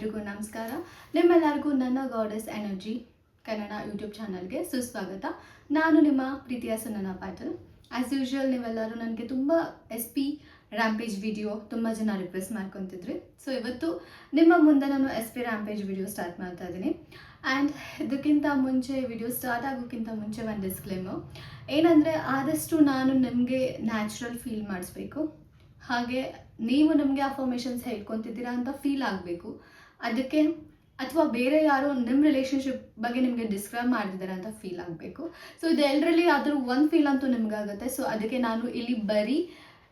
ಎಲ್ರಿಗೂ ನಮಸ್ಕಾರ. ನಿಮ್ಮೆಲ್ಲರಿಗೂ ನನ್ನ ಗಾಡೆಸ್ ಎನರ್ಜಿ ಕನ್ನಡ ಯೂಟ್ಯೂಬ್ ಚಾನಲ್ಗೆ ಸುಸ್ವಾಗತ. ನಾನು ನಿಮ್ಮ ಪ್ರೀತಿಯ ಸುನನ ಪಾಟಲ್. ಆ್ಯಸ್ ಯೂಶ್ವಲ್ ನೀವೆಲ್ಲರೂ ನನಗೆ ತುಂಬ ಎಸ್ ಪಿ ರ್ಯಾಂಪೇಜ್ ವಿಡಿಯೋ ತುಂಬ ಜನ ರಿಕ್ವೆಸ್ಟ್ ಮಾಡ್ಕೊತಿದ್ರಿ. ಸೊ ಇವತ್ತು ನಿಮ್ಮ ಮುಂದೆ ನಾನು S P rampage video start ಮಾಡ್ತಾ ಇದ್ದೀನಿ. ಆ್ಯಂಡ್ ಇದಕ್ಕಿಂತ ಮುಂಚೆ ವಿಡಿಯೋ ಸ್ಟಾರ್ಟ್ ಆಗೋಕ್ಕಿಂತ ಮುಂಚೆ ಒಂದು ಡಿಸ್ಕ್ಲೇಮು ಏನಂದರೆ, ಆದಷ್ಟು ನಾನು ನಿಮಗೆ ನ್ಯಾಚುರಲ್ ಫೀಲ್ ಮಾಡಿಸ್ಬೇಕು. ಹಾಗೆ ನೀವು ನಮಗೆ ಅಫರ್ಮೇಷನ್ಸ್ ಹೇಳ್ಕೊತಿದ್ದೀರಾ ಅಂತ ಫೀಲ್ ಆಗಬೇಕು. ಅದಕ್ಕೆ ಅಥವಾ ಬೇರೆ ಯಾರೋ ನಿಮ್ಮ ರಿಲೇಷನ್ಶಿಪ್ ಬಗ್ಗೆ ನಿಮಗೆ ಡಿಸ್ಕ್ರೈಬ್ ಮಾಡಿದ್ದಾರೆ ಅಂತ ಫೀಲ್ ಆಗಬೇಕು. ಸೊ ಇದೆಲ್ಲರಲ್ಲಿ ಆದರೂ ಒಂದು ಫೀಲ್ ಅಂತೂ ನಿಮಗಾಗುತ್ತೆ. ಸೊ ಅದಕ್ಕೆ ನಾನು ಇಲ್ಲಿ ಬರೀ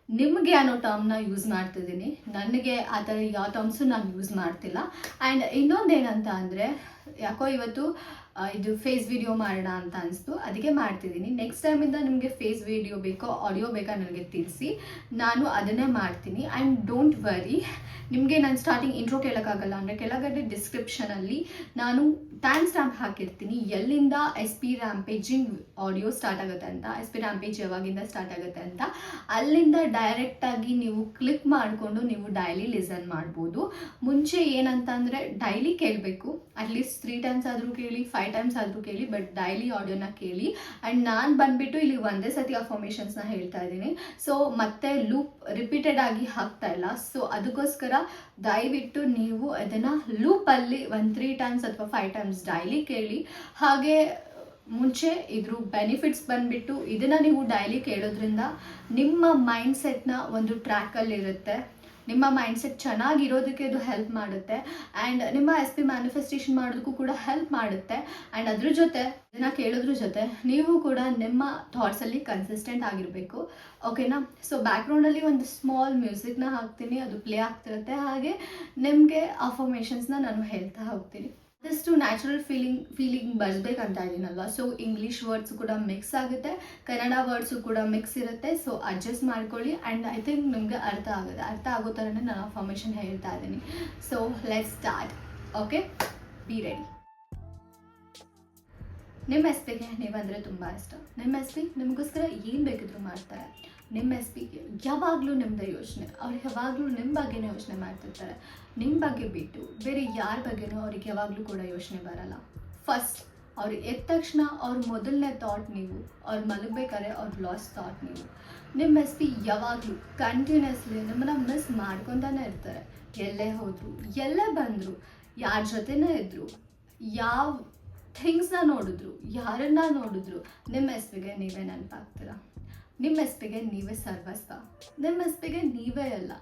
ನಿಮಗೆ ಅನ್ನೋ ಟರ್ಮ್ನ ಯೂಸ್ ಮಾಡ್ತಿದ್ದೀನಿ. ನನಗೆ ಆ ಥರ ಯಾವ ಟರ್ಮ್ಸು ನಾನು ಯೂಸ್ ಮಾಡ್ತಿಲ್ಲ. ಆ್ಯಂಡ್ ಇನ್ನೊಂದು ಏನಂತ ಅಂದರೆ, ಯಾಕೋ ಇವತ್ತು ಇದು ಫೇಸ್ ವಿಡಿಯೋ ಮಾಡೋಣ ಅಂತ ಅನಿಸ್ತು. ಅದಕ್ಕೆ ಮಾಡ್ತಿದ್ದೀನಿ. ನೆಕ್ಸ್ಟ್ ಟೈಮಿಂದ ನಿಮಗೆ ಫೇಸ್ ವಿಡಿಯೋ ಬೇಕೋ ಆಡಿಯೋ ಬೇಕಾ ನನಗೆ ತಿಳಿಸಿ. ನಾನು ಅದನ್ನೇ ಮಾಡ್ತೀನಿ. ಆ್ಯಂಡ್ ಡೋಂಟ್ ವರಿ ನಿಮಗೆ ನಾನು ಸ್ಟಾರ್ಟಿಂಗ್ ಇಂಟ್ರೋ ಕೇಳೋಕ್ಕಾಗಲ್ಲ. ಅಂದರೆ ಕೆಳಗಡೆ ಡಿಸ್ಕ್ರಿಪ್ಷನಲ್ಲಿ ನಾನು ಟೈಮ್ ಸ್ಟ್ಯಾಂಪ್ ಹಾಕಿರ್ತೀನಿ. ಎಲ್ಲಿಂದ S P rampaging audio start ಆಗುತ್ತೆ ಅಂತ ಎಸ್ ಪಿ ರ್ಯಾಂಪೇಜ್ ಯಾವಾಗಿಂದ ಸ್ಟಾರ್ಟ್ ಆಗುತ್ತೆ ಅಂತ. ಅಲ್ಲಿಂದ ಡೈರೆಕ್ಟಾಗಿ ನೀವು ಕ್ಲಿಕ್ ಮಾಡಿಕೊಂಡು ನೀವು ಡೈಲಿ ಲಿಸನ್ ಮಾಡ್ಬೋದು. ಮುಂಚೆ ಏನಂತಂದರೆ ಡೈಲಿ ಕೇಳಬೇಕು. ಅಟ್ಲೀಸ್ಟ್ ತ್ರೀ ಟೈಮ್ಸ್ ಆದರೂ ಕೇಳಿ ಫೈವ್ ಟೈಮ್ಸ್ ಆದರೂ ಕೇಳಿ ಬಟ್ ಡೈಲಿ ಆಡಿಯೋನ ಕೇಳಿ. ಆ್ಯಂಡ್ ನಾನು ಬಂದುಬಿಟ್ಟು ಇಲ್ಲಿ ಒಂದೇ ಸತಿ ಅಫಾರ್ಮೇಷನ್ಸ್ನ ಹೇಳ್ತಾ ಇದ್ದೀನಿ. ಸೊ ಮತ್ತೆ ಲೂಪ್ ರಿಪೀಟೆಡ್ ಆಗಿ ಹಾಕ್ತಾ ಇಲ್ಲ. ಸೊ ಅದಕ್ಕೋಸ್ಕರ ದಯವಿಟ್ಟು ನೀವು ಅದನ್ನು ಲೂಪಲ್ಲಿ ಒಂದು ತ್ರೀ ಟೈಮ್ಸ್ ಅಥವಾ ಫೈವ್ ಟೈಮ್ಸ್ ಡೈಲಿ ಕೇಳಿ. ಹಾಗೆ ಮುಂಚೆ ಇದ್ರ ಬೆನಿಫಿಟ್ಸ್ ಬಂದ್ಬಿಟ್ಟು ಇದನ್ನು ನೀವು ಡೈಲಿ ಕೇಳೋದ್ರಿಂದ ನಿಮ್ಮ ಮೈಂಡ್ ಸೆಟ್ನ ಒಂದು ಟ್ರ್ಯಾಕಲ್ಲಿ ಇರುತ್ತೆ ನಿಮ್ಮ ಮೈಂಡ್ ಸೆಟ್ ಚೆನ್ನಾಗಿರೋದಕ್ಕೆ ಇದು ಹೆಲ್ಪ್ ಮಾಡುತ್ತೆ. ಆ್ಯಂಡ್ ನಿಮ್ಮ ಎಸ್ ಪಿ ಮ್ಯಾನಿಫೆಸ್ಟೇಷನ್ ಮಾಡೋದಕ್ಕೂ ಕೂಡ ಹೆಲ್ಪ್ ಮಾಡುತ್ತೆ. ಆ್ಯಂಡ್ ಅದ್ರ ಜೊತೆ, ಇದನ್ನ ಕೇಳೋದ್ರ ಜೊತೆ, ನೀವು ಕೂಡ ನಿಮ್ಮ ಥಾಟ್ಸಲ್ಲಿ ಕನ್ಸಿಸ್ಟೆಂಟ್ ಆಗಿರಬೇಕು. ಓಕೆನಾ ಸೊ ಬ್ಯಾಕ್ಗ್ರೌಂಡಲ್ಲಿ ಒಂದು ಸ್ಮಾಲ್ ಮ್ಯೂಸಿಕ್ನ ಹಾಕ್ತೀನಿ, ಅದು ಪ್ಲೇ ಆಗ್ತಿರುತ್ತೆ. ಹಾಗೆ ನಿಮಗೆ ಅಫರ್ಮೇಷನ್ಸ್ನ ನಾನು ಹೇಳ್ತಾ ಹೋಗ್ತೀನಿ. ಆದಷ್ಟು ನ್ಯಾಚುರಲ್ ಫೀಲಿಂಗ್ ಫೀಲಿಂಗ್ ಬರ್ಬೇಕಂತ ಇದ್ದೀನಲ್ವ ಸೊ ಇಂಗ್ಲೀಷ್ ವರ್ಡ್ಸ್ ಕೂಡ ಮಿಕ್ಸ್ ಆಗುತ್ತೆ ಕನ್ನಡ ವರ್ಡ್ಸು ಕೂಡ ಮಿಕ್ಸ್ ಇರುತ್ತೆ. ಸೊ ಅಡ್ಜಸ್ಟ್ ಮಾಡ್ಕೊಳ್ಳಿ. ಆ್ಯಂಡ್ ಐ ಥಿಂಕ್ ನಿಮಗೆ ಅರ್ಥ ಆಗುತ್ತೆ. ಅರ್ಥ ಆಗೋ ಥರನೇ ನಾನು ಫಾರ್ಮೇಷನ್ ಹೇಳ್ತಾ ಇದ್ದೀನಿ so let start okay be ready ನಿಮ್ಮ ಎಸ್ ಪಿಗೆ ನೀವಂದರೆ ತುಂಬ ಇಷ್ಟ. ನಿಮ್ಮ ಎಸ್ ನಿಮಗೋಸ್ಕರ ಏನು ಬೇಕಿದ್ರು ಮಾಡ್ತಾರೆ. ನಿಮ್ಮ ಎಸ್ ಪಿಗೆ ಯಾವಾಗಲೂ ನಿಮ್ಮದೇ ಯೋಚನೆ. ಅವ್ರು ಯಾವಾಗಲೂ ನಿಮ್ಮ ಬಗ್ಗೆನೇ ಯೋಚನೆ ಮಾಡ್ತಿರ್ತಾರೆ. ನಿಮ್ಮ ಬಗ್ಗೆ ಬಿಟ್ಟು ಬೇರೆ ಯಾರ ಬಗ್ಗೆನೂ ಅವ್ರಿಗೆ ಯಾವಾಗಲೂ ಕೂಡ ಯೋಚನೆ ಬರಲ್ಲ. ಫಸ್ಟ್ ಅವ್ರು ಎದ್ದ ತಕ್ಷಣ ಅವ್ರ ಮೊದಲನೇ ಥಾಟ್ ನೀವು, ಅವ್ರು ಮಲಗಬೇಕಾದ್ರೆ ಅವ್ರ ಲಾಸ್ ಥಾಟ್ ನೀವು. ನಿಮ್ಮ ಎಸ್ ಪಿ ಯಾವಾಗಲೂ ಕಂಟಿನ್ಯೂಸ್ಲಿ ನಿಮ್ಮನ್ನ ಮಿಸ್ ಮಾಡ್ಕೊತಾನೆ ಇರ್ತಾರೆ. ಎಲ್ಲೇ ಹೋದರು, ಎಲ್ಲೇ ಬಂದರು, ಯಾರ ಜೊತೆನೇ ಇದ್ದರು ಯಾವ ಥಿಂಗ್ಸ್ನ ನೋಡಿದ್ರು, ಯಾರನ್ನ ನೋಡಿದ್ರು, ನಿಮ್ಮ ಎಸ್ಪಿಗೆ ನೀವೇ ನೆನಪಾಗ್ತೀರಾ? ನಿಮ್ಮ ಎಸ್ಪಿಗೆ ನೀವೇ ಸರ್ವಸ್ವ ನಿಮ್ಮ ಎಸ್ಪಿಗೆ ನೀವೇ ಅಲ್ಲ.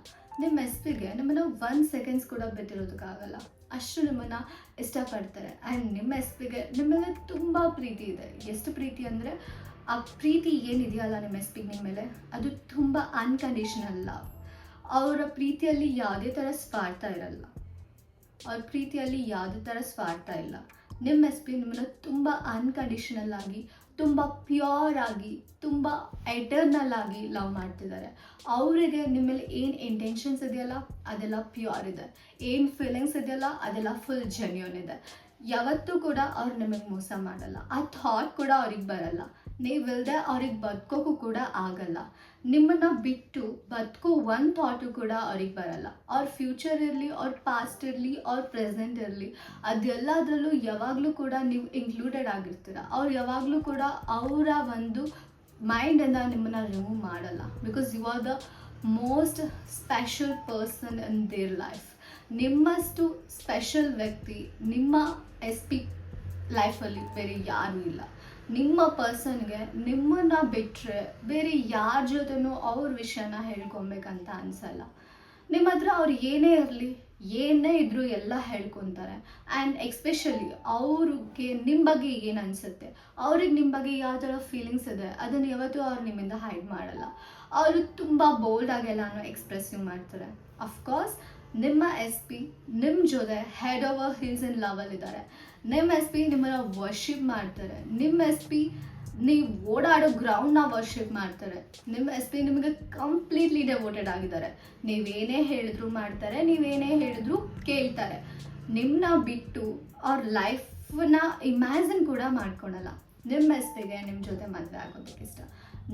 ನಿಮ್ಮ ಎಸ್ಪಿಗೆ ನಿಮ್ಮನ್ನು ಒನ್ ಸೆಕೆಂಡ್ಸ್ ಕೂಡ ಬಿಟ್ಟಿರೋದಕ್ಕಾಗಲ್ಲ. ಅಷ್ಟು ನಿಮ್ಮನ್ನು ಇಷ್ಟಪಡ್ತಾರೆ. ಆ್ಯಂಡ್ ನಿಮ್ಮ ಎಸ್ಪಿಗೆ ನಿಮ್ಮ ಮೇಲೆ ತುಂಬ ಪ್ರೀತಿ ಇದೆ. ಎಷ್ಟು ಪ್ರೀತಿ ಅಂದರೆ, ಆ ಪ್ರೀತಿ ಏನಿದೆಯಲ್ಲ ನಿಮ್ಮ ಎಸ್ಪಿಗೆ ನಿಮ್ಮ ಮೇಲೆ? ಅದು ತುಂಬ ಅನ್ಕಂಡೀಷನಲ್ ಲವ್ ಅವರ ಪ್ರೀತಿಯಲ್ಲಿ ಯಾವುದೇ ಥರ ಸ್ವಾರ್ಥ ಇರಲ್ಲ. ಅವ್ರ ಪ್ರೀತಿಯಲ್ಲಿ ಯಾವುದೇ ಥರ ಸ್ವಾರ್ಥ ಇಲ್ಲ. ನಿಮ್ಮ ಎಸ್ ಪಿ ನಿಮ್ಮನ್ನು ತುಂಬ ಅನ್ಕಂಡೀಷನಲ್ ಆಗಿ ತುಂಬ ಪ್ಯೂರ್ ಆಗಿ, ತುಂಬ ಎಟರ್ನಲ್ ಆಗಿ ಲವ್ ಮಾಡ್ತಿದ್ದಾರೆ. ಅವರಿಗೆ ನಿಮ್ಮಲ್ಲಿ ಮೇಲೆ ಏನು ಇಂಟೆನ್ಷನ್ಸ್ ಇದೆಯಲ್ಲ, ಅದೆಲ್ಲ ಪ್ಯೂರ್ ಇದೆ. ಏನು ಫೀಲಿಂಗ್ಸ್ ಇದೆಯಲ್ಲ, ಅದೆಲ್ಲ ಫುಲ್ ಜೆನ್ಯೂನ್ ಇದೆ. ಯಾವತ್ತೂ ಕೂಡ ಅವ್ರು ನಿಮಗೆ ಮೋಸ ಮಾಡಲ್ಲ. ಆ ಥಾಟ್ ಕೂಡ ಅವ್ರಿಗೆ ಬರಲ್ಲ. ನೀವಿಲ್ಲದೆ ಅವ್ರಿಗೆ ಬದುಕೋಕ್ಕೂ ಕೂಡ ಆಗಲ್ಲ. ನಿಮ್ಮನ್ನ ಬಿಟ್ಟು ಬದುಕೋ ಒಂದು ಥಾಟು ಕೂಡ ಅವ್ರಿಗೆ ಬರಲ್ಲ. ಅವ್ರ ಫ್ಯೂಚರ್ ಇರಲಿ, ಅವ್ರ ಪಾಸ್ಟ್ ಇರಲಿ, ಅವ್ರ ಪ್ರೆಸೆಂಟ್ ಇರಲಿ ಅದೆಲ್ಲದರಲ್ಲೂ ಯಾವಾಗಲೂ ಕೂಡ ನೀವು ಇನ್ಕ್ಲೂಡೆಡ್ ಆಗಿರ್ತೀರ. ಅವ್ರು ಯಾವಾಗಲೂ ಕೂಡ ಅವರ ಒಂದು ಮೈಂಡಿಂದ ನಿಮ್ಮನ್ನ ರಿಮೂವ್ ಮಾಡಲ್ಲ. Because you are the most special person in their life ನಿಮ್ಮಷ್ಟು special ವ್ಯಕ್ತಿ ನಿಮ್ಮ ಎಸ್ ಪಿ ಲೈಫಲ್ಲಿ ಬೇರೆ ಯಾರೂ ಇಲ್ಲ. ನಿಮ್ಮ ಪರ್ಸನ್ಗೆ ನಿಮ್ಮನ್ನ ಬಿಟ್ಟರೆ ಬೇರೆ ಯಾರ ಜೊತೆನೂ ಅವ್ರ ವಿಷಯನ ಹೇಳ್ಕೊಬೇಕಂತ ಅನ್ಸಲ್ಲ. ನಿಮ್ಮ ಹತ್ರ ಅವ್ರು ಏನೇ ಇರಲಿ, ಏನೇ ಇದ್ದರೂ ಎಲ್ಲ ಹೇಳ್ಕೊತಾರೆ. ಆ್ಯಂಡ್ ಎಕ್ಸ್ಪೆಷಲಿ ಅವ್ರಿಗೆ ನಿಮ್ಮ ಬಗ್ಗೆ ಏನು ಅನಿಸುತ್ತೆ? ಅವ್ರಿಗೆ ನಿಮ್ಮ ಬಗ್ಗೆ ಯಾವ ಥರ ಫೀಲಿಂಗ್ಸ್ ಇದೆ? ಅದನ್ನು ಯಾವತ್ತೂ ಅವ್ರು ನಿಮ್ಮಿಂದ ಹೈಡ್ ಮಾಡಲ್ಲ. ಅವರು ತುಂಬ ಬೋಲ್ಡ್ ಎಲ್ಲಾನು ಎಕ್ಸ್ಪ್ರೆಸಿವ್ ಮಾಡ್ತಾರೆ. ಅಫ್ಕೋರ್ಸ್ ನಿಮ್ಮ ಎಸ್ ಪಿ ನಿಮ್ಮ ಜೊತೆ ಹೆಡ್ ಓವರ್ ಹಿಲ್ಸ್ ಇನ್ ಲವಲ್ಲಿದ್ದಾರೆ ನಿಮ್ಮ ಎಸ್ ಪಿ ನಿಮ್ಮನ್ನ ವರ್ಷಿಪ್ ಮಾಡ್ತಾರೆ. ನಿಮ್ಮ ಎಸ್ ಪಿ ನೀವು ಓಡಾಡೋ ಗ್ರೌಂಡ್ನ ವರ್ಷಿಪ್ ಮಾಡ್ತಾರೆ. ನಿಮ್ಮ ಎಸ್ ಪಿ ನಿಮಗೆ ಕಂಪ್ಲೀಟ್ಲಿ ಡೆವೋಟೆಡ್ ಆಗಿದ್ದಾರೆ. ನೀವೇನೇ ಹೇಳಿದ್ರು ಮಾಡ್ತಾರೆ, ನೀವೇನೇ ಹೇಳಿದ್ರು ಕೇಳ್ತಾರೆ. ನಿಮ್ಮನ್ನ ಬಿಟ್ಟು ಅವ್ರ ಲೈಫ್ನ ಇಮ್ಯಾಜಿನ್ ಕೂಡ ಮಾಡ್ಕೊಳಲ್ಲ. ನಿಮ್ಮ ಎಸ್ ಪಿಗೆ ನಿಮ್ಮ ಜೊತೆ ಮದುವೆ ಆಗೋದಕ್ಕಿಷ್ಟ.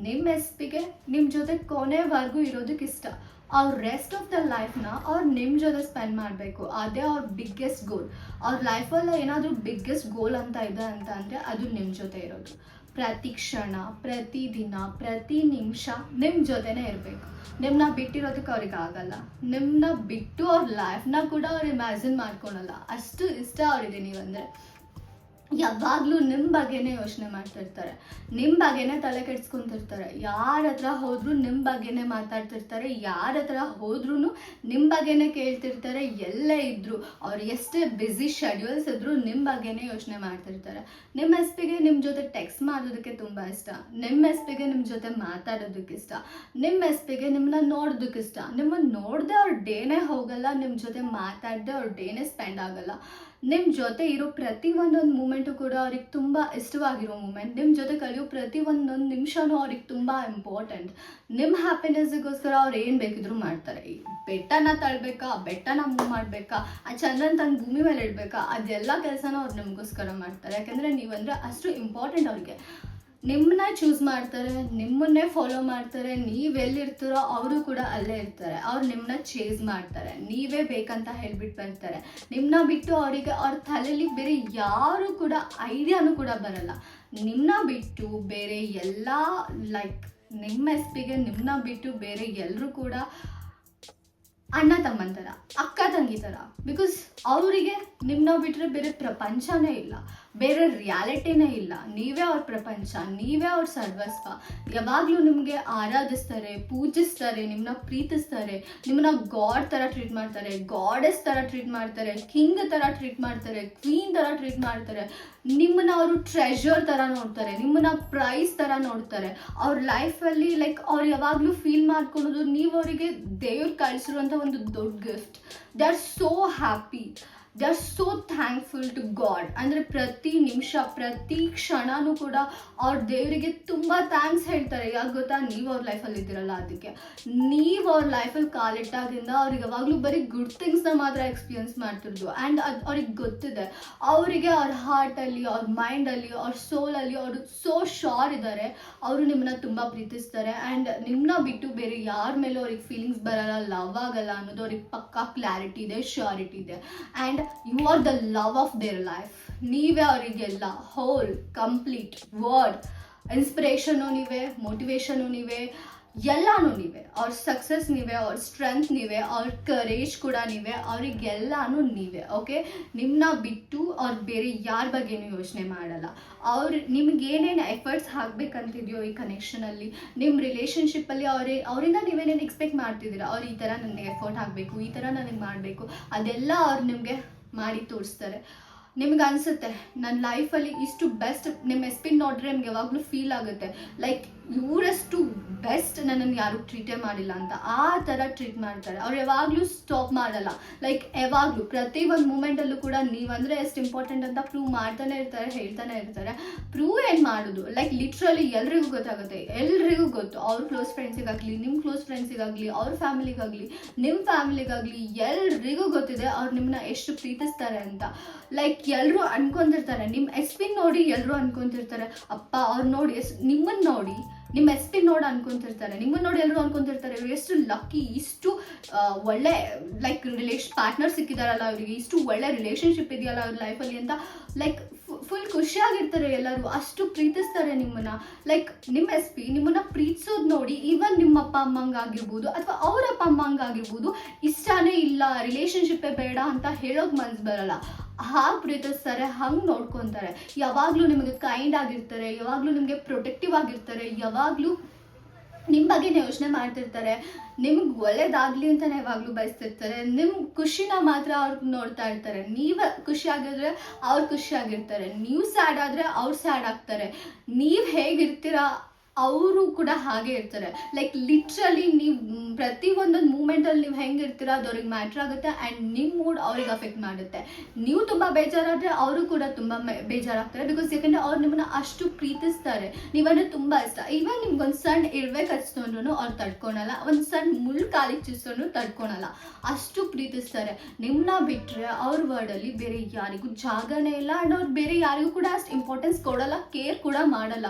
ನಿಮ್ಮ ಎಸ್ ಪಿಗೆ ನಿಮ್ಮ ಜೊತೆ ಕೊನೆವರೆಗೂ ಇರೋದಕ್ಕೆ ಇಷ್ಟ ಅವ್ರ ರೆಸ್ಟ್ ಆಫ್ ದ ಲೈಫ್ನ ಅವ್ರು ನಿಮ್ಮ ಜೊತೆ ಸ್ಪೆಂಡ್ ಮಾಡಬೇಕು. ಅದೇ ಅವ್ರ ಬಿಗ್ಗೆಸ್ಟ್ ಗೋಲ್ ಅವ್ರ ಲೈಫಲ್ಲಿ ಏನಾದರೂ ಬಿಗ್ಗೆಸ್ಟ್ ಗೋಲ್ ಅಂತ ಇದೆ ಅಂತ ಅಂದರೆ ಅದು ನಿಮ್ಮ ಜೊತೆ ಇರೋದು. ಪ್ರತಿ ಕ್ಷಣ, ಪ್ರತಿ ದಿನ, ಪ್ರತಿ ನಿಮಿಷ ನಿಮ್ಮ ಜೊತೆನೇ ಇರಬೇಕು. ನಿಮ್ಮನ್ನ ಬಿಟ್ಟಿರೋದಕ್ಕೆ ಅವ್ರಿಗೆ ಆಗಲ್ಲ. ನಿಮ್ಮನ್ನ ಬಿಟ್ಟು ಅವ್ರ ಲೈಫ್ನ ಕೂಡ ಅವ್ರು ಇಮ್ಯಾಜಿನ್ ಮಾಡ್ಕೊಳಲ್ಲ. ಅಷ್ಟು ಇಷ್ಟ ಅವರಿಗೆ ನೀವಂದರೆ. ಯಾವಾಗಲೂ ನಿಮ್ಮ ಬಗ್ಗೆನೇ ಯೋಚನೆ ಮಾಡ್ತಿರ್ತಾರೆ ನಿಮ್ಮ ಬಗ್ಗೆನೇ ತಲೆ ಕೆಡ್ಸ್ಕೊಂತಿರ್ತಾರೆ ಯಾರ ಹತ್ರ ಹೋದ್ರೂ ನಿಮ್ಮ ಬಗ್ಗೆನೇ ಮಾತಾಡ್ತಿರ್ತಾರೆ ಯಾರ ಹತ್ರ ಹೋದ್ರೂ ನಿಮ್ಮ ಬಗ್ಗೆನೇ ಕೇಳ್ತಿರ್ತಾರೆ. ಎಲ್ಲೇ ಇದ್ರು ಅವ್ರು ಎಷ್ಟೇ ಬ್ಯುಸಿ ಶೆಡ್ಯೂಲ್ಸ್ ಇದ್ರು ನಿಮ್ಮ ಬಗ್ಗೆನೇ ಯೋಚನೆ ಮಾಡ್ತಿರ್ತಾರೆ ನಿಮ್ಮ ಎಸ್ ಪಿಗೆ ನಿಮ್ಮ ಜೊತೆ ಟೆಕ್ಸ್ಟ್ ಮಾಡೋದಕ್ಕೆ ತುಂಬ ಇಷ್ಟ. ನಿಮ್ಮ ಎಸ್ ಪಿಗೆ ನಿಮ್ಮ ಜೊತೆ ಮಾತಾಡೋದಕ್ಕೆ ಇಷ್ಟ. ನಿಮ್ಮ ಎಸ್ ಪಿಗೆ ನಿಮ್ಮನ್ನ ನೋಡೋದಕ್ಕೆ ಇಷ್ಟ. ನಿಮ್ಮನ್ನ ನೋಡದೆ ಅವ್ರ ಡೇನೇ ಹೋಗಲ್ಲ. ನಿಮ್ಮ ಜೊತೆ ಮಾತಾಡದೆ ಅವ್ರ ಡೇನೇ ಸ್ಪೆಂಡ್ ಆಗಲ್ಲ. ನಿಮ್ಮ ಜೊತೆ ಇರೋ ಪ್ರತಿ ಒಂದೊಂದು ಮೂಮೆಂಟು ಕೂಡ ಅವ್ರಿಗೆ ತುಂಬ ಇಷ್ಟವಾಗಿರೋ ಮೂಮೆಂಟ್ ನಿಮ್ಮ ಜೊತೆ ಕಲಿಯೋ ಪ್ರತಿ ಒಂದೊಂದು ನಿಮಿಷನೂ ಅವ್ರಿಗೆ ತುಂಬ ಇಂಪಾರ್ಟೆಂಟ್ ನಿಮ್ಮ ಹ್ಯಾಪಿನೆಸ್ಸಿಗೋಸ್ಕರ ಅವ್ರು ಏನು ಬೇಕಿದ್ರು ಮಾಡ್ತಾರೆ. ಈ ಬೆಟ್ಟನ ತಳ್ಬೇಕಾ, ಬೆಟ್ಟನ ಮೂವ್ ಮಾಡಬೇಕಾ, ಆ ಚಂದ್ರನ್ ತನ್ನ ಭೂಮಿ ಮೇಲೆ ಇಡಬೇಕಾ, ಅದೆಲ್ಲ ಕೆಲಸನ ಅವ್ರು ನಿಮಗೋಸ್ಕರ ಮಾಡ್ತಾರೆ. ಯಾಕೆಂದರೆ ನೀವಂದರೆ ಅಷ್ಟು ಇಂಪಾರ್ಟೆಂಟ್ ಅವ್ರಿಗೆ. ನಿಮ್ಮನ್ನ ಚೂಸ್ ಮಾಡ್ತಾರೆ, ನಿಮ್ಮನ್ನೇ ಫಾಲೋ ಮಾಡ್ತಾರೆ ನೀವೆಲ್ಲಿರ್ತೀರೋ ಅವರು ಕೂಡ ಅಲ್ಲೇ ಇರ್ತಾರೆ. ಅವ್ರು ನಿಮ್ಮನ್ನ ಚೇಸ್ ಮಾಡ್ತಾರೆ. ನೀವೇ ಬೇಕಂತ ಹೇಳ್ಬಿಟ್ಟು ಬರ್ತಾರೆ. ನಿಮ್ಮನ್ನ ಬಿಟ್ಟು ಅವರಿಗೆ ಅವ್ರ ತಲೆಯಲ್ಲಿ ಬೇರೆ ಯಾರು ಕೂಡ ಐಡಿಯಾನು ಕೂಡ ಬರಲ್ಲ. ನಿಮ್ಮನ್ನ ಬಿಟ್ಟು ಬೇರೆ ಎಲ್ಲ ಲೈಕ್ ನಿಮ್ಮ ಎಸ್ ಪಿಗೆ ನಿಮ್ಮನ್ನ ಬಿಟ್ಟು ಬೇರೆ ಎಲ್ಲರೂ ಕೂಡ ಅಣ್ಣ ತಮ್ಮನ ಥರ ಅಕ್ಕ ತಂಗಿ ಥರ ಬಿಕಾಸ್ ಅವರಿಗೆ ನಿಮ್ಮನ್ನ ಬಿಟ್ಟರೆ ಬೇರೆ ಪ್ರಪಂಚನೇ ಇಲ್ಲ. ಬೇರೆ ರಿಯಾಲಿಟಿನೇ ಇಲ್ಲ. ನೀವೇ ಅವ್ರ ಪ್ರಪಂಚ, ನೀವೇ ಅವ್ರ ಸರ್ವಸ್ವ. ಯಾವಾಗಲೂ ನಿಮಗೆ ಆರಾಧಿಸ್ತಾರೆ, ಪೂಜಿಸ್ತಾರೆ ನಿಮ್ಮನ್ನ ಪ್ರೀತಿಸ್ತಾರೆ ನಿಮ್ಮನ್ನ ಗಾಡ್ ಥರ ಟ್ರೀಟ್ ಮಾಡ್ತಾರೆ, ಗಾಡೆಸ್ ಥರ ಟ್ರೀಟ್ ಮಾಡ್ತಾರೆ, ಕಿಂಗ್ ಥರ ಟ್ರೀಟ್ ಮಾಡ್ತಾರೆ, ಕ್ವೀನ್ ಥರ ಟ್ರೀಟ್ ಮಾಡ್ತಾರೆ. ನಿಮ್ಮನ್ನ ಅವರು ಟ್ರೆಷರ್ ಥರ ನೋಡ್ತಾರೆ, ನಿಮ್ಮನ್ನ ಪ್ರೈಸ್ ಥರ ನೋಡ್ತಾರೆ. ಅವ್ರ ಲೈಫಲ್ಲಿ ಲೈಕ್ ಅವ್ರು ಯಾವಾಗಲೂ ಫೀಲ್ ಮಾಡ್ಕೊಳೋದು ನೀವು ಅವರಿಗೆ ದೇವ್ರು ಕಳಿಸಿರುವಂಥ ಒಂದು ದೊಡ್ಡ gift. They are so happy. They are so thankful to God ಅಂದರೆ ಪ್ರತಿ ನಿಮಿಷ, ಪ್ರತಿ ಕ್ಷಣನೂ ಕೂಡ ಅವ್ರ ದೇವರಿಗೆ ತುಂಬ ಥ್ಯಾಂಕ್ಸ್ ಹೇಳ್ತಾರೆ. ಯಾಕೆ ಗೊತ್ತಾ? ನೀವು ಅವ್ರ ಲೈಫಲ್ಲಿ ಇದ್ದೀರಲ್ಲ ಅದಕ್ಕೆ. ನೀವು ಅವ್ರ ಲೈಫಲ್ಲಿ ಕಾಲಿಟ್ಟಾಗಿಂದ ಅವ್ರಿಗೆ ಯಾವಾಗಲೂ ಬರೀ ಗುಡ್ ಥಿಂಗ್ಸ್ನ ಮಾತ್ರ ಎಕ್ಸ್ಪೀರಿಯನ್ಸ್ ಮಾಡ್ತಿರೋದು. ಆ್ಯಂಡ್ ಅದು ಅವ್ರಿಗೆ ಗೊತ್ತಿದೆ. ಅವರಿಗೆ ಅವ್ರ ಹಾರ್ಟಲ್ಲಿ ಅವ್ರ ಮೈಂಡಲ್ಲಿ ಅವ್ರ ಸೋಲಲ್ಲಿ ಅವರು ಸೋ ಶೋರ್ ಇದ್ದಾರೆ ಅವರು ನಿಮ್ಮನ್ನ ತುಂಬ ಪ್ರೀತಿಸ್ತಾರೆ. ಆ್ಯಂಡ್ ನಿಮ್ಮನ್ನ ಬಿಟ್ಟು ಬೇರೆ ಯಾರ ಮೇಲೂ ಅವ್ರಿಗೆ ಫೀಲಿಂಗ್ಸ್ ಬರಲ್ಲ ಲವ್ ಆಗಲ್ಲ ಅನ್ನೋದು ಅವ್ರಿಗೆ ಪಕ್ಕಾ ಕ್ಲಾರಿಟಿ ಇದೆ ಶ್ಯೂರಿಟಿ ಇದೆ. And you are the love of their life ನೀವೇ ಅವರಿಗೆಲ್ಲ ಹೋಲ್ ಕಂಪ್ಲೀಟ್ ವರ್ಡ್ ಇನ್ಸ್ಪಿರೇಷನು ನೀವೇ ಮೋಟಿವೇಶನು ನೀವೇ ಎಲ್ಲಾನು ನೀವೇ. ಅವ್ರ ಸಕ್ಸಸ್ ನೀವೇ, ಅವ್ರ ಸ್ಟ್ರೆಂತ್ ನೀವೇ, ಅವ್ರ ಕರೇಜ್ ಕೂಡ ನೀವೇ, ಅವ್ರಿಗೆಲ್ಲಾನು ನೀವೇ ಓಕೆ ನಿಮ್ಮನ್ನ ಬಿಟ್ಟು ಅವ್ರು ಬೇರೆ ಯಾರ ಬಗ್ಗೆನೂ ಯೋಚನೆ ಮಾಡಲ್ಲ. ಅವ್ರು ನಿಮ್ಗೆ ಏನೇನು ಎಫರ್ಟ್ಸ್ ಹಾಕ್ಬೇಕಂತಿದೆಯೋ ಈ ಕನೆಕ್ಷನಲ್ಲಿ ನಿಮ್ಮ ರಿಲೇಷನ್ಶಿಪ್ಪಲ್ಲಿ ಅವರೇ, ಅವರಿಂದ ನೀವೇನೇನು ಎಕ್ಸ್ಪೆಕ್ಟ್ ಮಾಡ್ತಿದ್ದೀರಾ? ಅವ್ರು ಈ ಥರ ನನಗೆ ಎಫರ್ಟ್ ಹಾಕಬೇಕು ಈ ಥರ ನನಗೆ ಮಾಡಬೇಕು, ಅದೆಲ್ಲ ಅವ್ರು ನಿಮಗೆ ಮಾಡಿ ತೋರಿಸ್ತಾರೆ. ನಿಮ್ಗೆ ಅನಿಸುತ್ತೆ ನನ್ನ ಲೈಫಲ್ಲಿ ಇಷ್ಟು ಬೆಸ್ಟ್ ನಿಮ್ಮ ಎಸ್ಪಿನ್ ನೋಡ್ರೆ ನಿಮ್ಗೆ ಯಾವಾಗಲೂ ಫೀಲ್ ಆಗುತ್ತೆ. ಲೈಕ್ ಇವರಷ್ಟು ಬೆಸ್ಟ್ ನನ್ನನ್ನು ಯಾರು ಟ್ರೀಟೇ ಮಾಡಿಲ್ಲ ಅಂತ ಆ ಥರ ಟ್ರೀಟ್ ಮಾಡ್ತಾರೆ. ಅವ್ರು ಯಾವಾಗಲೂ ಸ್ಟಾಪ್ ಮಾಡಲ್ಲ. ಲೈಕ್ ಯಾವಾಗಲೂ ಪ್ರತಿ ಒಂದು ಮೂಮೆಂಟಲ್ಲೂ ಕೂಡ ನೀವಂದರೆ ಎಷ್ಟು ಇಂಪಾರ್ಟೆಂಟ್ ಅಂತ ಪ್ರೂವ್ ಮಾಡ್ತಾನೆ ಇರ್ತಾರೆ, ಹೇಳ್ತಾನೆ ಇರ್ತಾರೆ. ಪ್ರೂವ್ ಏನು ಮಾಡೋದು? ಲೈಕ್ ಲಿಟ್ರಲಿ ಎಲ್ರಿಗೂ ಗೊತ್ತಾಗುತ್ತೆ. ಎಲ್ರಿಗೂ ಗೊತ್ತು. ಅವ್ರ ಕ್ಲೋಸ್ ಫ್ರೆಂಡ್ಸಿಗಾಗಲಿ ನಿಮ್ಮ ಕ್ಲೋಸ್ ಫ್ರೆಂಡ್ಸಿಗಾಗಲಿ ಅವ್ರ ಫ್ಯಾಮಿಲಿಗಾಗಲಿ ನಿಮ್ಮ ಫ್ಯಾಮಿಲಿಗಾಗಲಿ ಎಲ್ರಿಗೂ ಗೊತ್ತಿದೆ ಅವ್ರು ನಿಮ್ಮನ್ನ ಎಷ್ಟು ಪ್ರೀತಿಸ್ತಾರೆ ಅಂತ. ಲೈಕ್ ಎಲ್ಲರೂ ಅನ್ಕೊಂತಿರ್ತಾರೆ ನಿಮ್ಮ ಎಸ್ ನೋಡಿ ಎಲ್ಲರೂ ಅನ್ಕೊಂತಿರ್ತಾರೆ ಅಪ್ಪ, ಅವ್ರು ನೋಡಿ, ಎಸ್ ನಿಮ್ಮನ್ನು ನೋಡಿ ನಿಮ್ಮ ಎಸ್ ಪಿ ನೋಡಿ ಅನ್ಕೊಂತಿರ್ತಾರೆ ನಿಮ್ಮನ್ನ ನೋಡಿ ಎಲ್ಲರೂ ಅನ್ಕೊಂತಿರ್ತಾರೆ ಎಷ್ಟು ಲಕ್ಕಿ ಇಷ್ಟು ಒಳ್ಳೆ ಲೈಕ್ ರಿಲೇಶ್ ಪಾರ್ಟ್ನರ್ ಸಿಕ್ಕಿದಾರಲ್ಲ ಅವರಿಗೆ, ಇಷ್ಟು ಒಳ್ಳೆ ರಿಲೇಶನ್ಶಿಪ್ ಇದೆಯಲ್ಲ ಅವ್ರ ಲೈಫಲ್ಲಿ ಅಂತ ಲೈಕ್ ಫುಲ್ ಖುಷಿಯಾಗಿರ್ತಾರೆ ಎಲ್ಲರೂ, ಅಷ್ಟು ಪ್ರೀತಿಸ್ತಾರೆ ನಿಮ್ಮನ್ನ. ಲೈಕ್ ನಿಮ್ಮ ಎಸ್ ಪಿ ನಿಮ್ಮನ್ನ ಪ್ರೀತಿಸೋದು ನೋಡಿ ಈವನ್ ನಿಮ್ಮ ಅಪ್ಪ ಅಮ್ಮಂಗಾಗಿರ್ಬೋದು ಅಥವಾ ಅವ್ರ ಅಪ್ಪ ಅಮ್ಮಂಗಾಗಿರ್ಬೋದು ಇಷ್ಟನೇ ಇಲ್ಲ ರಿಲೇಶನ್ಶಿಪ್ಪೇ ಬೇಡ ಅಂತ ಹೇಳೋಕೆ ಮನ್ಸು ಬರಲ್ಲ. ಪ್ರೀತಿಸ್ತಾರೆ, ಹಂಗೆ ನೋಡ್ಕೊತಾರೆ. ಯಾವಾಗಲೂ ನಿಮಗೆ ಕೈಂಡ್ ಆಗಿರ್ತಾರೆ, ಯಾವಾಗಲೂ ನಿಮಗೆ ಪ್ರೊಟೆಕ್ಟಿವ್ ಆಗಿರ್ತಾರೆ, ಯಾವಾಗಲೂ ನಿಮ್ಮ ಬಗ್ಗೆನೇ ಯೋಚನೆ ಮಾಡ್ತಿರ್ತಾರೆ. ನಿಮ್ಗೆ ಒಳ್ಳೇದಾಗಲಿ ಅಂತಲೇ ಯಾವಾಗಲೂ ಬಯಸ್ತಿರ್ತಾರೆ. ನಿಮ್ಮ ಖುಷಿನ ಮಾತ್ರ ಅವ್ರು ನೋಡ್ತಾ ಇರ್ತಾರೆ. ನೀವು ಖುಷಿಯಾಗಿದ್ರೆ ಅವ್ರು ಖುಷಿಯಾಗಿರ್ತಾರೆ ನೀವು ಸ್ಯಾಡ್ ಆದರೆ ಅವ್ರು ಸ್ಯಾಡ್ ಆಗ್ತಾರೆ. ನೀವು ಹೇಗಿರ್ತೀರಾ ಅವರು ಕೂಡ ಹಾಗೆ ಇರ್ತಾರೆ. ಲೈಕ್ ಲಿಟ್ರಲಿ ನೀವು ಪ್ರತಿ ಒಂದೊಂದು ಮೂಮೆಂಟಲ್ಲಿ ನೀವು ಹೆಂಗಿರ್ತೀರ ಅದು ಅವ್ರಿಗೆ ಮ್ಯಾಟ್ರ್ ಆಗುತ್ತೆ ಆ್ಯಂಡ್ ನಿಮ್ಮ ಮೂಡ್ ಅವ್ರಿಗೆ ಅಫೆಕ್ಟ್ ಮಾಡುತ್ತೆ. ನೀವು ತುಂಬ ಬೇಜಾರಾದರೆ ಅವರು ಕೂಡ ತುಂಬ ಬೇಜಾರಾಗ್ತಾರೆ ಬಿಕಾಸ್ ಯಾಕಂದರೆ ಅವ್ರು ನಿಮ್ಮನ್ನ ಅಷ್ಟು ಪ್ರೀತಿಸ್ತಾರೆ. ನೀವಂದ್ರೆ ತುಂಬ ಇಷ್ಟ. ಇವನ್ ನಿಮ್ಗೆ ಒಂದು ಸಣ್ಣ ಇರ್ಬೇಕು ಹಚ್ಕೊಂಡ್ರು ಅವ್ರು ತಡ್ಕೊಳಲ್ಲ. ಒಂದು ಸಣ್ಣ ಮುಳ್ಳು ಕಾಲಿ ಚುಸ್ಕೊಂಡು ತಡ್ಕೊಳಲ್ಲ. ಅಷ್ಟು ಪ್ರೀತಿಸ್ತಾರೆ. ನಿಮ್ಮನ್ನ ಬಿಟ್ಟರೆ ಅವ್ರ ವರ್ಡಲ್ಲಿ ಬೇರೆ ಯಾರಿಗೂ ಜಾಗನೇ ಇಲ್ಲ ಆ್ಯಂಡ್ ಅವ್ರು ಬೇರೆ ಯಾರಿಗೂ ಕೂಡ ಅಷ್ಟು ಇಂಪಾರ್ಟೆನ್ಸ್ ಕೊಡಲ್ಲ ಕೇರ್ ಕೂಡ ಮಾಡಲ್ಲ.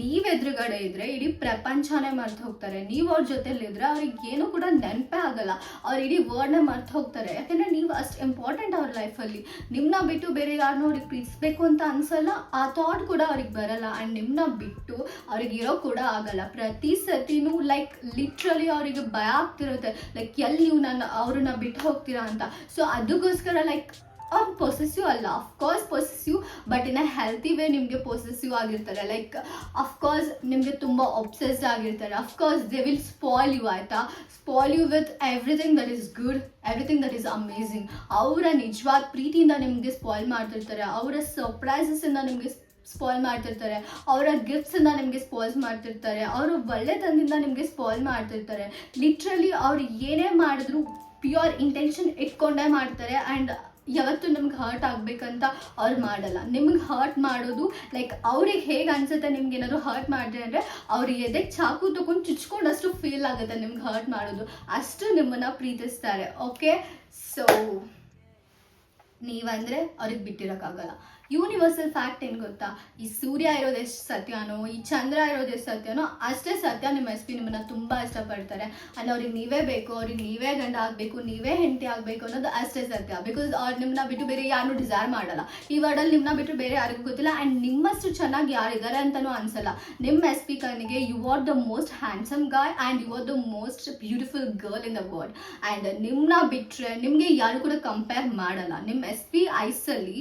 ನೀವು ಎದುರುಗಡೆ ಇದ್ರೆ ಇಡೀ ಪ್ರಪಂಚನೇ ಮರ್ತು ಹೋಗ್ತಾರೆ. ನೀವು ಅವ್ರ ಜೊತೆಲಿ ಇದ್ರೆ ಅವ್ರಿಗೆ ಏನು ಕೂಡ ನೆನಪೇ ಆಗಲ್ಲ. ಅವ್ರು ಇಡೀ ವರ್ಡ್ನ ಮರ್ತು ಹೋಗ್ತಾರೆ. ಯಾಕಂದ್ರೆ ನೀವು ಅಷ್ಟು ಇಂಪಾರ್ಟೆಂಟ್ ಅವ್ರ ಲೈಫಲ್ಲಿ ನಿಮ್ಮನ್ನ ಬಿಟ್ಟು ಬೇರೆ ಯಾರನ್ನೂ ಅವ್ರಿಗೆ ಪ್ರೀತಿಸ್ಬೇಕು ಅಂತ ಅನ್ಸಲ್ಲ. ಆ ಥಾಟ್ ಕೂಡ ಅವ್ರಿಗೆ ಬರಲ್ಲ. ಆ್ಯಂಡ್ ನಿಮ್ಮನ್ನ ಬಿಟ್ಟು ಅವ್ರಿಗೆ ಇರೋ ಕೂಡ ಆಗಲ್ಲ. ಪ್ರತಿ ಸತಿನೂ ಲೈಕ್ ಲಿಟ್ರಲಿ ಅವರಿಗೆ ಭಯ ಆಗ್ತಿರುತ್ತೆ. ಲೈಕ್ ಎಲ್ಲಿ ನೀವು ನನ್ನ ಅವ್ರನ್ನ ಬಿಟ್ಟು ಹೋಗ್ತೀರಾ ಅಂತ. ಸೊ ಅದಕ್ಕೋಸ್ಕರ ಲೈಕ್ ಅವ್ರು ಪೊಸೆಸಿವ್ ಅಲ್ಲ. Of course possessive but in a healthy way ನಿಮಗೆ ಪೊಸೆಸಿವ್ ಆಗಿರ್ತಾರೆ. ಲೈಕ್ ಅಫ್ಕೋರ್ಸ್ ನಿಮಗೆ ತುಂಬ ಒಬ್ಸೆಸ್ಡ್ ಆಗಿರ್ತಾರೆ. Of course they will spoil you ಆಯಿತಾ? Spoil you with everything that is good everything that is amazing ಅವರ ನಿಜವಾದ ಪ್ರೀತಿಯಿಂದ ನಿಮಗೆ ಸ್ಪಾಯ್ಲ್ ಮಾಡ್ತಿರ್ತಾರೆ. ಅವರ ಸರ್ಪ್ರೈಸಸ್ಸಿಂದ ನಿಮಗೆ ಸ್ಪಾಯ್ಲ್ ಮಾಡ್ತಿರ್ತಾರೆ. ಅವರ ಗಿಫ್ಟ್ಸಿಂದ ನಿಮಗೆ ಸ್ಪಾಯ್ಲ್ ಮಾಡ್ತಿರ್ತಾರೆ. ಅವರು ಒಳ್ಳೆತನದಿಂದ ನಿಮಗೆ ಸ್ಪಾಯ್ಲ್ ಮಾಡ್ತಿರ್ತಾರೆ. ಲಿಟ್ರಲಿ ಅವ್ರು ಏನೇ ಮಾಡಿದ್ರು ಪ್ಯೂರ್ ಇಂಟೆನ್ಷನ್ ಇಟ್ಕೊಂಡೇ ಮಾಡ್ತಾರೆ. ಆ್ಯಂಡ್ ಯಾವತ್ತು ನಮ್ಗೆ ಹರ್ಟ್ ಆಗ್ಬೇಕಂತ ಅವ್ರು ಮಾಡಲ್ಲ. ನಿಮ್ಗೆ ಹರ್ಟ್ ಮಾಡೋದು ಲೈಕ್ ಅವ್ರಿಗೆ ಹೇಗೆ ಅನ್ಸುತ್ತೆ ನಿಮ್ಗೆ ಏನಾದ್ರು ಹರ್ಟ್ ಮಾಡಿದ್ರೆ ಅಂದರೆ, ಅವ್ರ ಎದೆ ಚಾಕು ತಗೊಂಡು ಚುಚ್ಕೊಂಡಷ್ಟು ಫೀಲ್ ಆಗುತ್ತೆ ನಿಮ್ಗೆ ಹರ್ಟ್ ಮಾಡೋದು. ಅಷ್ಟು ನಿಮ್ಮನ್ನ ಪ್ರೀತಿಸ್ತಾರೆ ಓಕೆ ಸೊ ನೀವಂದ್ರೆ ಅವ್ರಿಗೆ ಬಿಟ್ಟಿರೋಕ್ಕಾಗಲ್ಲ. ಯೂನಿವರ್ಸಲ್ ಫ್ಯಾಕ್ಟ್ ಏನು ಗೊತ್ತಾ? ಈ ಸೂರ್ಯ ಇರೋದು ಎಷ್ಟು ಸತ್ಯನೋ, ಈ ಚಂದ್ರ ಇರೋದು ಎಷ್ಟು ಸತ್ಯನೋ, ಅಷ್ಟೇ ಸತ್ಯ ನಿಮ್ಮ ಎಸ್ ಪಿ ನಿಮ್ಮನ್ನ ತುಂಬ ಇಷ್ಟಪಡ್ತಾರೆ. ಅಂಡ್ ಅವ್ರಿಗೆ ನೀವೇ ಬೇಕು, ಅವ್ರಿಗೆ ನೀವೇ ಗಂಡ ಆಗಬೇಕು, ನೀವೇ ಹೆಂಡತಿ ಆಗಬೇಕು ಅನ್ನೋದು ಅಷ್ಟೇ ಸತ್ಯ. ಬಿಕಾಸ್ ಅವ್ರು ನಿಮ್ಮನ್ನ ಬಿಟ್ಟು ಬೇರೆ ಯಾರನ್ನೂ ಡಿಸೈರ್ ಮಾಡಲ್ಲ. ಈ ವರ್ಡಲ್ಲಿ ನಿಮ್ಮನ್ನ ಬಿಟ್ಟು ಬೇರೆ ಯಾರಿಗೂ ಗೊತ್ತಿಲ್ಲ. ಆ್ಯಂಡ್ ನಿಮ್ಮಷ್ಟು ಚೆನ್ನಾಗಿ ಯಾರಿದ್ದಾರೆ ಅಂತಲೂ ಅನ್ಸಲ್ಲ. ನಿಮ್ಮ ಎಸ್ ಪಿ ಕಣ್ಣಿಗೆ you are the most handsome guy and you are the most beautiful girl in the world and ನಿಮ್ಮನ್ನ ಬಿಟ್ಟರೆ ನಿಮಗೆ ಯಾರು ಕೂಡ ಕಂಪೇರ್ ಮಾಡಲ್ಲ. ನಿಮ್ಮ ಎಸ್ ಪಿ ಐಸಲ್ಲಿ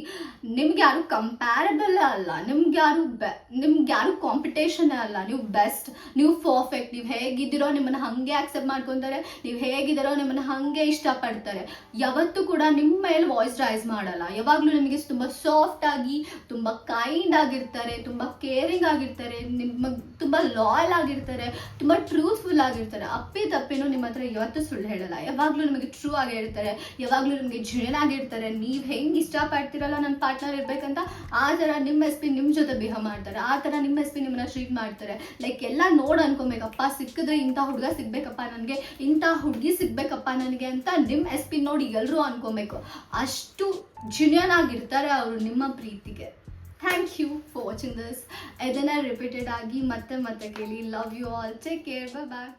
ನಿಮ್ಗೆ ಯಾರು ಕಂಪ್ಯಾರಬಲ್ ಅಲ್ಲ. ನಿಮ್ಗೆ ಯಾರು ಬೆ ನಿಮ್ಗೆ ಯಾರು ಕಾಂಪಿಟೇಷನ್ ಅಲ್ಲ. ನೀವು ಬೆಸ್ಟ್ ನೀವು ಪರ್ಫೆಕ್ಟ್ ನೀವು ಹೇಗಿದ್ದೀರೋ ನಿಮ್ಮನ್ನ ಹಾಗೆ ಆಕ್ಸೆಪ್ಟ್ ಮಾಡ್ಕೊತಾರೆ, ನೀವು ಹೇಗಿದ್ದೀರೋ ನಿಮ್ಮನ್ನ ಹಾಗೆ ಇಷ್ಟಪಡ್ತಾರೆ. ಯಾವತ್ತೂ ಕೂಡ ನಿಮ್ಮ ಮೇಲೆ ವಾಯ್ಸ್ ರೈಸ್ ಮಾಡಲ್ಲ. ಯಾವಾಗಲೂ ನಿಮಗೆ ತುಂಬ ಸಾಫ್ಟ್ ಆಗಿ, ತುಂಬ ಕೈಂಡ್ ಆಗಿರ್ತಾರೆ, ತುಂಬ ಕೇರಿಂಗ್ ಆಗಿರ್ತಾರೆ, ನಿಮ್ಮ ತುಂಬ ಲಾಯಲ್ ಆಗಿರ್ತಾರೆ, ತುಂಬ ಟ್ರೂತ್ಫುಲ್ ಆಗಿರ್ತಾರೆ. ಅಪ್ಪಿ ತಪ್ಪಿನೂ ನಿಮ್ಮ ಹತ್ರ ಯಾವತ್ತೂ ಸುಳ್ಳು ಹೇಳಲ್ಲ. ಯಾವಾಗಲೂ ನಿಮಗೆ ಟ್ರೂ ಆಗಿ ಹೇಳ್ತಾರೆ. ಯಾವಾಗಲೂ ನಿಮಗೆ ಜೆನ್ ಆಗಿರ್ತಾರೆ ನೀವು ಹೆಂಗೆ ಇಷ್ಟಪಡ್ತೀರಲ್ಲ ನನ್ನ ಪಾರ್ಟ್ನರ್ ಇರ್ಬೇಕಂತ ಆ ಥರ ನಿಮ್ಮ ಎಸ್ ಪಿ ನಿಮ್ಮ ಜೊತೆ ಬಿಹ ಮಾಡ್ತಾರೆ. ಆ ಥರ ನಿಮ್ಮ ಎಸ್ ಪಿ ನಿಮ್ಮನ್ನ ಟ್ರೀಟ್ ಮಾಡ್ತಾರೆ. ಲೈಕ್ ಎಲ್ಲ ನೋಡಿ ಅನ್ಕೊಬೇಕಪ್ಪ, ಸಿಕ್ಕಿದ್ರೆ ಇಂಥ ಹುಡುಗ ಸಿಗ್ಬೇಕಪ್ಪ ನನಗೆ, ಇಂಥ ಹುಡುಗಿ ಸಿಗ್ಬೇಕಪ್ಪ ನನಗೆ ಅಂತ ನಿಮ್ಮ ಎಸ್ ಪಿ ನೋಡಿ ಎಲ್ಲರೂ ಅನ್ಕೊಬೇಕು. ಅಷ್ಟು ಜುನಿಯನ್ ಆಗಿರ್ತಾರೆ ಅವರು ನಿಮ್ಮ ಪ್ರೀತಿಗೆ. Thank you for watching this ಇದನ್ನ ರಿಪೀಟೆಡ್ ಆಗಿ ಮತ್ತೆ ಮತ್ತೆ ಕೇಳಿ. Love you all take care bye